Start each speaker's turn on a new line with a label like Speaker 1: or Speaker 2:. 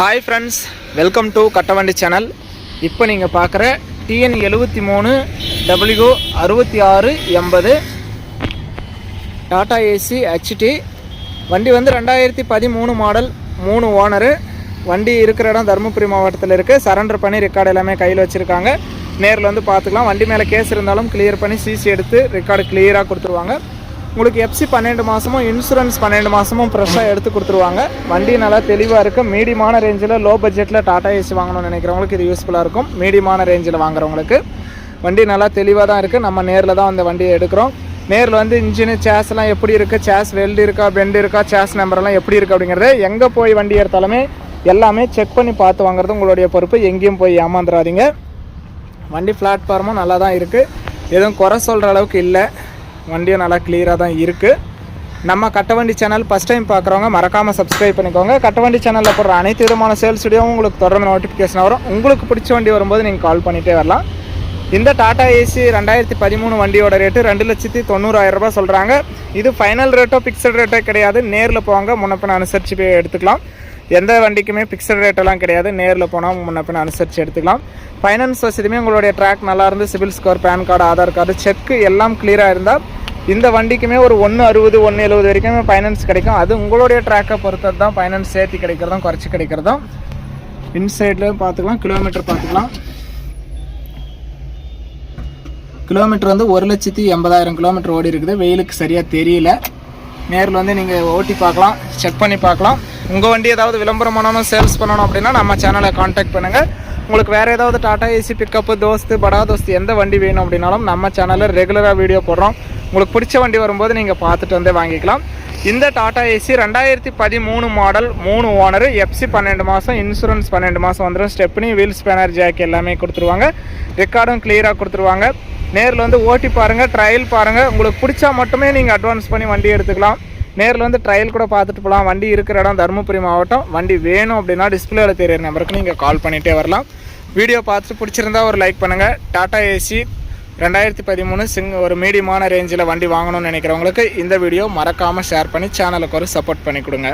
Speaker 1: Hi friends welcome to Kattavandi channel இப்போ நீங்கள் பார்க்குற டிஎன் எழுபத்தி மூணு டபிள்யூ அறுபத்தி ஆறு எண்பது. டாடா ஏசி ஹெச்டி வண்டி வந்து ரெண்டாயிரத்தி பதிமூணு மாடல் மூணு ஓனரு வண்டி இருக்கிற இடம் தருமபுரி மாவட்டத்தில் இருக்குது சரண்டர் பண்ணி ரெக்கார்டு எல்லாமே கையில் வச்சுருக்காங்க. நேரில் வந்து பார்த்துக்கலாம் வண்டி மேலே கேஸ் இருந்தாலும் கிளியர் பண்ணி சிசி எடுத்து ரெக்கார்டு கிளியராக கொடுத்துருவாங்க. உங்களுக்கு எஃப்சி பன்னெண்டு மாதமும் இன்சூரன்ஸ் பன்னெண்டு மாதமும் ஃப்ரெஷ்ஷாக எடுத்து கொடுத்துருவாங்க. வண்டி நல்லா தெளிவாக இருக்குது மீடியமான ரேஞ்சில் லோ பட்ஜெட்டில் டாடா ஏசி வாங்கணும்னு நினைக்கிறவங்களுக்கு இது யூஸ்ஃபுல்லாக இருக்கும். மீடியமான ரேஞ்சில் வாங்குறவங்களுக்கு. வண்டி நல்லா தெளிவாக தான் இருக்குது நம்ம நேரில் தான் அந்த வண்டியை எடுக்கிறோம். நேரில் வந்து இன்ஜினு சேஸ்லாம் எப்படி இருக்குது சேஸ் வெல்டு இருக்கா? பெண்டு இருக்கா? சேஸ் நம்பர்லாம் எப்படி இருக்குது அப்படிங்கிறது எங்கே போய் வண்டி எடுத்தாலுமே எல்லாமே செக் பண்ணி பார்த்து வாங்குறது உங்களுடைய பொறுப்பு. எங்கேயும் போய் ஏமாந்துடாதீங்க வண்டி பிளாட்ஃபார்மும் நல்லா தான் இருக்குது எதுவும் குறை சொல்கிற அளவுக்கு இல்லை. வண்டியும் நல்லா கிளியராக தான் இருக்குது நம்ம கட்டவண்டி சேனல் ஃபஸ்ட் டைம் பார்க்குறவங்க மறக்காமல் சப்ஸ்கிரைப் பண்ணிக்கோங்க. கட்டவண்டி சேனலில் போடுற அனைத்து விதமான சேல்ஸ் வீடியோவும் உங்களுக்கு தொடர்ந்து நோட்டிஃபிகேஷன் வரும். உங்களுக்கு பிடிச்ச வண்டி வரும்போது நீங்கள் கால் பண்ணிகிட்டே வரலாம். இந்த டாடா ஏசி ரெண்டாயிரத்தி பதிமூணு வண்டியோட ரேட்டு ரெண்டு லட்சத்தி தொண்ணூறாயிரம் சொல்கிறாங்க இது ஃபைனல் ரேட்டோ பிக்சட் ரேட்டோ கிடையாது. நேரில் போவாங்க முன்னப்பின் அனுசரித்து போய் எடுத்துக்கலாம். எந்த வண்டிக்குமே பிக்சட் ரேட்டெல்லாம் கிடையாது. நேரில் போனால் முன்னப்பின் அனுசரித்து எடுத்துக்கலாம். ஃபைனான்ஸ் வசதியுமே உங்களுடைய ட்ராக் நல்லா இருந்து CIBIL score PAN card Aadhaar card check எல்லாம் கிளியராக இருந்தால் இந்த வண்டிக்குமே ஒரு ஒன்று அறுபது ஒன்று எழுபது வரைக்கும் ஃபைனான்ஸ் கிடைக்கும். அது உங்களுடைய ட்ராக்கை பொறுத்தது தான் ஃபைனான்ஸ் சேர்த்து கிடைக்கிறதும் குறைச்சி கிடைக்கிறதும். இன்சைட்லேயும் பார்த்துக்கலாம் கிலோமீட்டர் பார்த்துக்கலாம். கிலோமீட்டர் வந்து ஒரு லட்சத்தி எண்பதாயிரம் கிலோமீட்டர் ஓடி இருக்குது. வெயிலுக்கு சரியாக தெரியல. நேரில் வந்து நீங்கள் ஓட்டி பார்க்கலாம் செக் பண்ணி பார்க்கலாம். உங்கள் வண்டி ஏதாவது விளம்பரம் பண்ணணும் சேல்ஸ் பண்ணணும் அப்படின்னா நம்ம சேனலை காண்டாக்ட் பண்ணுங்கள் உங்களுக்கு வேறு ஏதாவது டாட்டா ஏசி பிக்கப்பு தோஸ்து படா தோஸ்து எந்த வண்டி வேணும் அப்படின்னாலும் நம்ம சேனலில் ரெகுலராக வீடியோ போடுறோம். உங்களுக்கு பிடிச்ச வண்டி வரும்போது நீங்கள் பார்த்துட்டு வந்து வாங்கிக்கலாம். இந்த டாடா ஏசி ரெண்டாயிரத்தி பதிமூணு மாடல் மூணு ஓனர் எஃப்சி பன்னெண்டு மாதம் இன்சூரன்ஸ் பன்னெண்டு மாதம் வந்துடும் ஸ்டெப்னி வீல் ஸ்பேனர் ஜாக் எல்லாமே கொடுத்துருவாங்க. ரெக்கார்டும் கிளியராக கொடுத்துருவாங்க. நேரில் வந்து ஓட்டி பாருங்கள் ட்ரையல் பாருங்கள் உங்களுக்கு பிடிச்சா மட்டுமே நீங்கள் அட்வான்ஸ் பண்ணி வண்டி எடுத்துக்கலாம். நேரில் வந்து ட்ரையல் கூட பார்த்துட்டு போகலாம் வண்டி இருக்கிற இடம் தருமபுரி மாவட்டம். வண்டி வேணும் அப்படின்னா டிஸ்பிளேவில் தெரியிற நம்பருக்கு நீங்கள் கால் பண்ணிகிட்டே வரலாம். வீடியோ பார்த்துட்டு பிடிச்சிருந்தா ஒரு லைக் பண்ணுங்கள் டாடா ஏசி ரெண்டாயிரத்தி பதிமூணு சிங் ஒரு மீடியமான ரேஞ்சில் வண்டி வாங்கணும்னு நினைக்கிறவங்களுக்கு இந்த வீடியோ மறக்காமல் ஷேர் பண்ணி சேனலுக்கு ஒரு சப்போர்ட் பண்ணி கொடுங்க.